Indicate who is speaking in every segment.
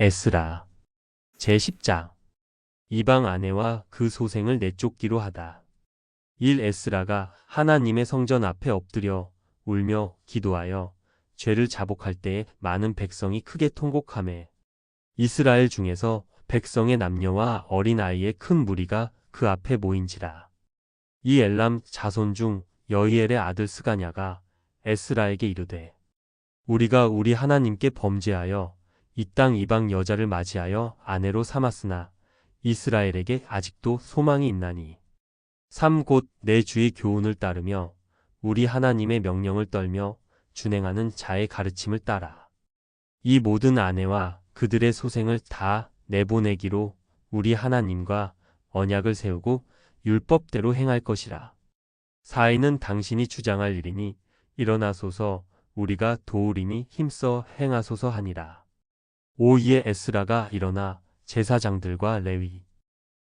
Speaker 1: 에스라 제10장 이방 아내와 그 소생을 내쫓기로 하다. 1 에스라가 하나님의 성전 앞에 엎드려 울며 기도하여 죄를 자복할 때에 많은 백성이 크게 통곡하매 이스라엘 중에서 백성의 남녀와 어린 아이의 큰 무리가 그 앞에 모인지라. 이 엘람 자손 중 여이엘의 아들 스가냐가 에스라에게 이르되 우리가 우리 하나님께 범죄하여 이 땅 이방 여자를 맞이하여 아내로 삼았으나 이스라엘에게 아직도 소망이 있나니 삼곧내 주의 교훈을 따르며 우리 하나님의 명령을 떨며 준행하는 자의 가르침을 따라 이 모든 아내와 그들의 소생을 다 내보내기로 우리 하나님과 언약을 세우고 율법대로 행할 것이라. 사이는 당신이 주장할 일이니 일어나소서 우리가 도우리니 힘써 행하소서 하니라. 오이에 에스라가 일어나 제사장들과 레위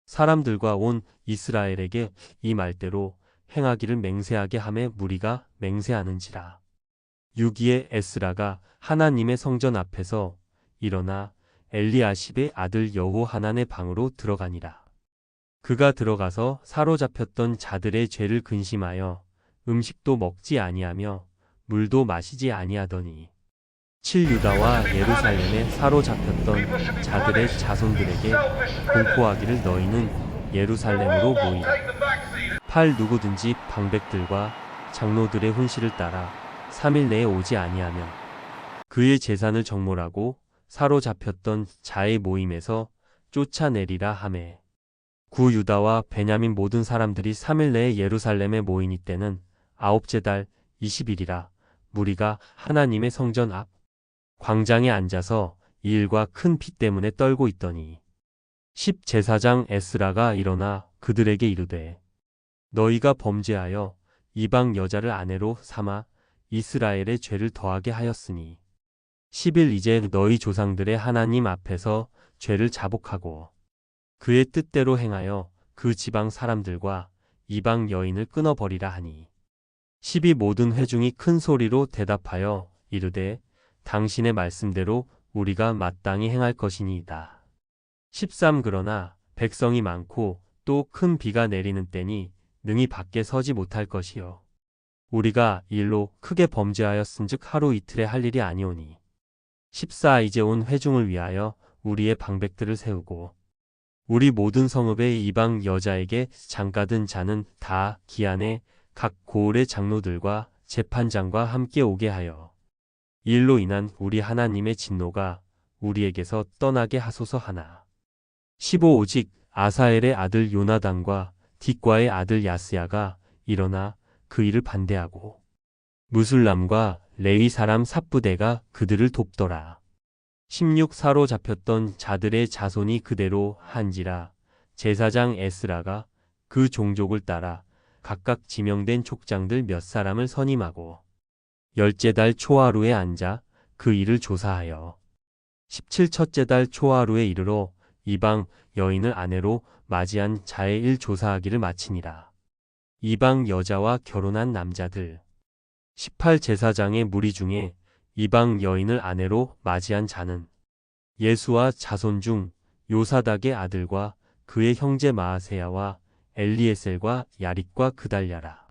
Speaker 1: 사람들과 온 이스라엘에게 이 말대로 행하기를 맹세하게 함에 무리가 맹세하는지라. 6위에 에스라가 하나님의 성전 앞에서 일어나 엘리아십의 아들 여호하난의 방으로 들어가니라. 그가 들어가서 사로잡혔던 자들의 죄를 근심하여 음식도 먹지 아니하며 물도 마시지 아니하더니 7유다와 예루살렘에 사로잡혔던 자들의 자손들에게 공포하기를 너희는 예루살렘으로 모이라. 8 누구든지 방백들과 장로들의 훈시를 따라 3일 내에 오지 아니하면 그의 재산을 정몰하고 사로잡혔던 자의 모임에서 쫓아내리라 하매 구 유다와 베냐민 모든 사람들이 3일 내에 예루살렘에 모이니 때는 아홉째 달 20일이라 무리가 하나님의 성전 앞 광장에 앉아서 이 일과 큰 피 때문에 떨고 있더니 10 제사장 에스라가 일어나 그들에게 이르되 너희가 범죄하여 이방 여자를 아내로 삼아 이스라엘의 죄를 더하게 하였으니 10일 이제 너희 조상들의 하나님 앞에서 죄를 자복하고 그의 뜻대로 행하여 그 지방 사람들과 이방 여인을 끊어버리라 하니 12 모든 회중이 큰 소리로 대답하여 이르되 당신의 말씀대로 우리가 마땅히 행할 것이니이다. 13 그러나 백성이 많고 또 큰 비가 내리는 때니 능히 밖에 서지 못할 것이요. 우리가 이 일로 크게 범죄하였은즉 하루 이틀에 할 일이 아니오니. 14 이제 온 회중을 위하여 우리의 방백들을 세우고 우리 모든 성읍의 이방 여자에게 장가든 자는 다 기한에 각 고을의 장로들과 재판장과 함께 오게 하여 이 일로 인한 우리 하나님의 진노가 우리에게서 떠나게 하소서 하나. 15 오직 아사엘의 아들 요나단과 딕과의 아들 야스야가 일어나 그 일을 반대하고 무술람과 레위 사람 삽부대가 그들을 돕더라. 16 사로 잡혔던 자들의 자손이 그대로 한지라 제사장 에스라가 그 종족을 따라 각각 지명된 족장들 몇 사람을 선임하고 열째 달 초하루에 앉아 그 일을 조사하여 17 첫째 달 초하루에 이르러 이방 여인을 아내로 맞이한 자의 일 조사하기를 마치니라. 이방 여자와 결혼한 남자들 18 제사장의 무리 중에 이방 여인을 아내로 맞이한 자는 예수와 자손 중 요사닥의 아들과 그의 형제 마아세야와 엘리에셀과 야릿과 그달랴라.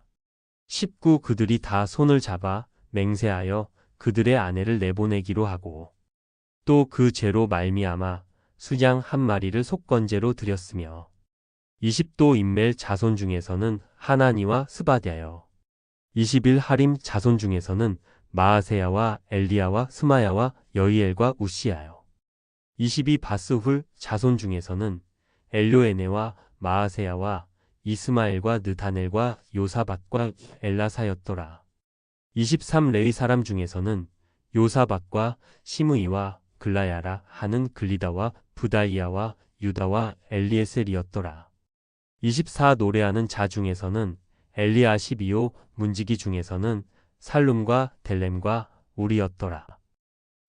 Speaker 1: 19 그들이 다 손을 잡아 맹세하여 그들의 아내를 내보내기로 하고 또 그 죄로 말미암아 수양 한 마리를 속건제로 드렸으며 20도 인멜 자손 중에서는 하나니와 스바디아여. 21 하림 자손 중에서는 마아세야와 엘리야와 스마야와 여이엘과 우시야요 22 바스훌 자손 중에서는 엘료에네와 마아세야와 이스마엘과 느타넬과 요사밭과 엘라사였더라 23 레위 사람 중에서는 요사밭과 시므이와 글라야라 하는 글리다와 부다이아와 유다와 엘리에셀이었더라. 24 노래하는 자 중에서는 엘리아시비오 문지기 중에서는 살룸과 델렘과 우리였더라.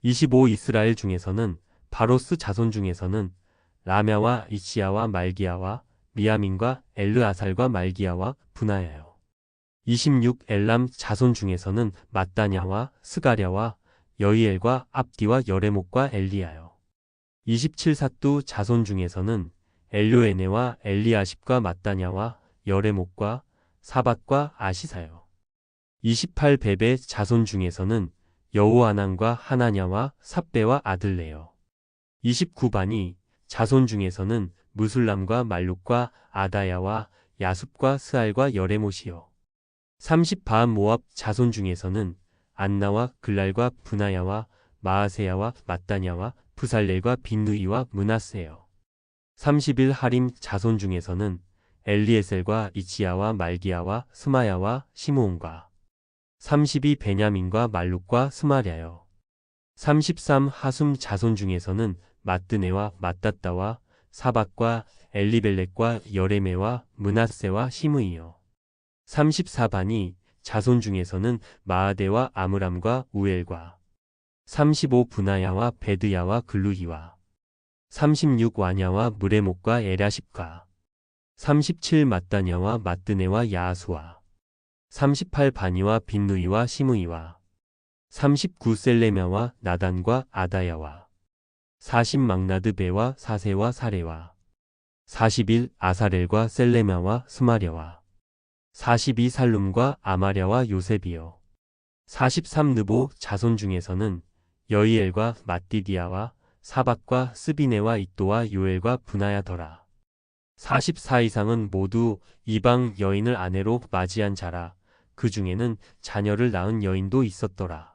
Speaker 1: 25 이스라엘 중에서는 바로스 자손 중에서는 라мя와 이시야와 말기야와 미야민과 엘르아살과 말기야와 분하야요. 26 엘람 자손 중에서는 마따냐와 스가랴와 여이엘과 압디와 여레목과 엘리야요. 27사또 자손 중에서는 엘료에네와 엘리아십과 마따냐와 여레목과 사밧과 아시사요. 28 베베 자손 중에서는 여호아난과 하나냐와 삽베와 아들레요. 29바니 자손 중에서는 무술람과 말룩과 아다야와 야숲과 스알과 여레못이요. 30바한 모압 자손 중에서는 안나와 글랄과 분하야와 마아세야와 마따냐와 부살렐과 빈누이와 문하세요. 31 하림 자손 중에서는 엘리에셀과 이치야와 말기야와 스마야와 시므온과 32 베냐민과 말룩과 스마랴요. 33 하숨 자손 중에서는 마뜨네와 마따따와 사박과 엘리벨렉과 여레메와 문하세와 시므이요. 34반이 자손 중에서는 마아데와 아므람과 우엘과 35 분하야와 베드야와 글루히와 36 와냐와 무레목과 에라십과 37 마따냐와 마뜨네와 야수와 38 바니와 빈누이와 시므이와 39 셀레냐와 나단과 아다야와 40 막나드베와 사세와 사레와 41 아사렐과 셀레냐와 스마랴와 42 살룸과 아마랴와 요셉이요. 43 느보 자손 중에서는 여이엘과 마띠디아와 사박과 스비네와 이또와 요엘과 분하야더라. 44 이상은 모두 이방 여인을 아내로 맞이한 자라. 그 중에는 자녀를 낳은 여인도 있었더라